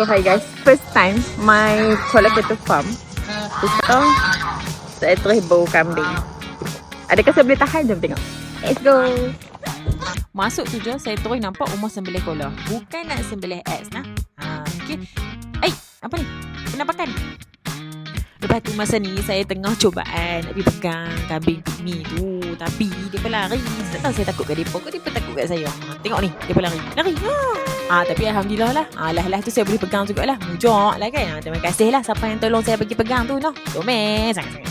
So hi guys, first time my kolak to farm. So saya terus bau kambing. Adakah saya boleh tahan? Jom tengok. Let's go. Masuk tu je saya terus nampak rumah sembelih kola. Bukan nak sembelih X nah. Ha, okay. Eh, apa ni? Penampakan. Lepas tu masa ni saya tengah cubaan nak pergi pegang kambing pygmy tu. Tapi dia pun lari. Tak tahu saya takut ke. Kau dia pun takut kat saya. Ha, tengok ni, dia pun lari. Lari. Ha. Ah, tapi Alhamdulillah lah. Ah, lah, lah tu saya boleh pegang jugalah. Mujok lah kan. Ah, terima kasih lah siapa yang tolong saya pergi pegang tu. No. Comel sangat-sangat.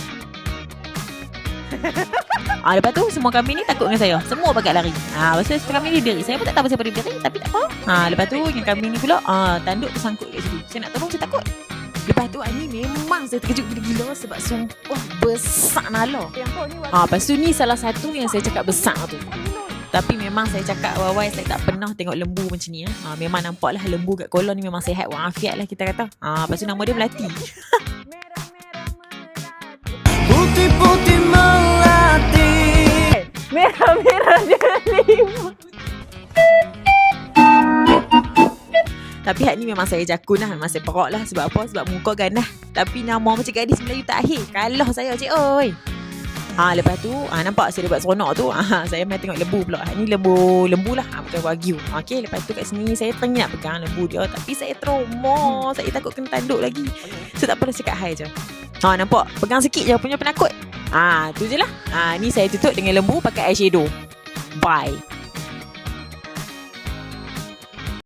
Ah, lepas tu semua kambing ni takut dengan saya. Semua pakat lari. Ah, lepas tu kambing ni diri. Saya pun tak tahu siapa dia diri. Tapi tak apa. Ah, lepas tu yang kambing ni pula. Ah, tanduk tersangkut kat situ. Saya nak tolong saya takut. Lepas tu ni memang saya terkejut gila-gila sebab sumpah besar nala. Ah, lepas tu ni salah satu yang saya cakap besar tu. Tapi memang saya cakap awal-awal saya tak pernah tengok lembu macam ni. Ha, memang nampak lah lembu kat kolon ni memang sihat walafiat lah kita kata. Ha, lepas tu nama dia Melati. Tapi hak ni memang saya jakun lah Memang saya perok lah Sebab apa? Sebab muka ganah Tapi nama macam gadis Melayu tak akhir. Kalah saya cik oi. Ha, lepas tu ha, nampak saya buat seronok tu. Ha, saya main tengok lembu pula. Ni lembu lembu lah. Ha, bukan wagyu. Okey, lepas tu kat sini saya tengah nak pegang lembu dia. Tapi saya trauma. Saya takut kena tanduk lagi. So tak apa cakap hai je. Ha, nampak? Pegang sikit je punya penakut. Ah, tu je lah. Ah, ni saya tutup dengan lembu pakai eyeshadow. Bye.